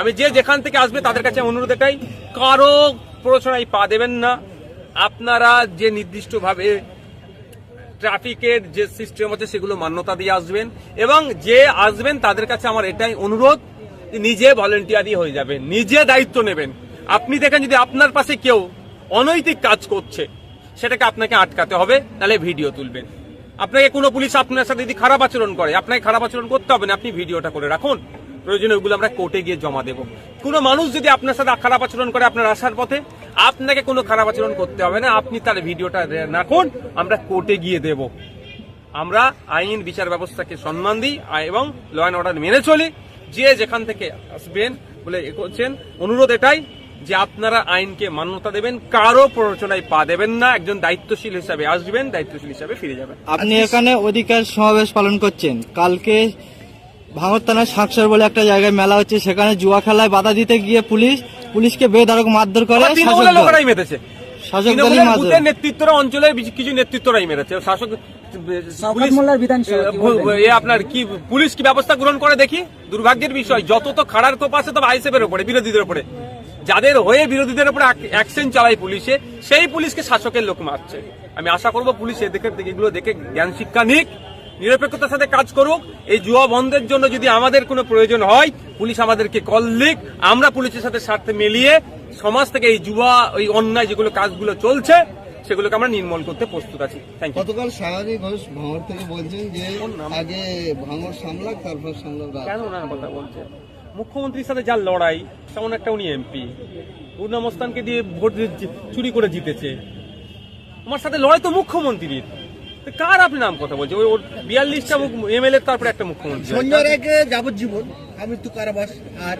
আমি যে যেখান থেকে আসবে তাদের কাছে অনুরোধ এটাই, কারও প্ররোচনায় পা দেবেন না। আপনারা যে নির্দিষ্টভাবে ট্রাফিকের যে সিস্টেম আছে সেগুলো মান্যতা দিয়ে আসবেন এবং যে আসবেন তাদের কাছে আমার এটাই অনুরোধ নিজে ভলেন্টিয়ারি হয়ে যাবেন, নিজে দায়িত্ব নেবেন। আপনি দেখেন যদি আপনার পাশে কেউ অনৈতিক কাজ করছে, সেটাকে আপনাকে আটকাতে হবে তাহলে ভিডিও তুলবেন। আপনাকে কোনো পুলিশ আপনার সাথে যদি খারাপ আচরণ করে, আপনাকে খারাপ আচরণ করতে হবে না, আপনি ভিডিওটা করে রাখুন। প্রয়োজনে ওগুলো আমরা কোর্টে গিয়ে জমা দেবো। কোনো মানুষ যদি আপনার সাথে খারাপ আচরণ করে আপনার আসার পথে, আপনাকে কোনো খারাপ আচরণ করতে হবে না, আপনি তার ভিডিওটা রাখুন, আমরা কোর্টে গিয়ে দেব। আমরা আইন, বিচার ব্যবস্থাকে সম্মান দিই এবং ল অ্যান্ড অর্ডার মেনে চলি। যে যেখান থেকে আসবেন বলে এ করছেন, অনুরোধ এটাই যে আপনারা আইনকে মান্যতা দেবেন, কারও প্ররোচনায় পা দেবেন না, একজন দায়িত্বশীল হিসাবে আসবেন, দায়িত্বশীল হিসাবে ফিরে যাবেন। আপনি এখানে অধিকার সমাবেশ পালন করছেন। কালকে ভাঙর থানার সাকসর বলে একটা জায়গায় মেলা হচ্ছে সেখানে জুয়া খেলায় বাধা দিতে গিয়ে পুলিশ পুলিশকে বেধড়ক মারধর করে আবার শাসক তৃণমূলের দল। শাসক দলই মারধর। নেতৃত্বরা অঞ্চলের কিছু নেতৃত্বরাই মেরেছে। শাসক পুলিশ মোল্লার বিধানসভা কি এ, ভু- বলবেন? এ আপনার কি পুলিশ কি ব্যবস্থা গ্রহণ করে দেখি? দুর্ভাগ্যের বিষয় যত তো খাড়ার কোপ আছে তবে আইসেফের উপরে বিরোধীদের উপরে। যাদের হয়ে বিরোধীদের উপরে অ্যাকশন চালায় পুলিশে সেই পুলিশকে শাসকের লোক মারছে। আমি আশা করব পুলিশ এদিকে এগুলো দেখে জ্ঞান শিক্ষা নিক। নিরপেক্ষতার সাথে কাজ করুক এই জুয়া বন্ধের জন্য যদি আমাদের কোনো প্রয়োজন হয় পুলিশ আমাদেরকে কল লিক আমরা পুলিশের সাথে স্বার্থে মিলিয়ে সমাজ থেকে এই জুয়া ওই অন্যায় যেগুলো কাজগুলো চলছে সেগুলোকে আমরা নির্মূল করতে প্রস্তুত আছি। গতকাল সাহারি ঘোষ ভাঙর থেকে বলছেন যে আগে ভাঙর সামলাক তারপর সামলাক কেন ওনার কথা বলছে? মুখ্যমন্ত্রীর সাথে যার লড়াই তেমন একটা উনি এমপি পূর্ণমস্তানকে দিয়ে ভোট চুরি করে জিতেছে। আমার সাথে লড়াই তো মুখ্যমন্ত্রীর। কার আপনি নাম কথা বলছেন? ওই ওর বিয়াল্লিশটা এমএলএ তারপরে একটা মুখ্যমন্ত্রী সঞ্জয় রায়কে যাবজ্জীবন আমৃত্যু কারাবাস, আর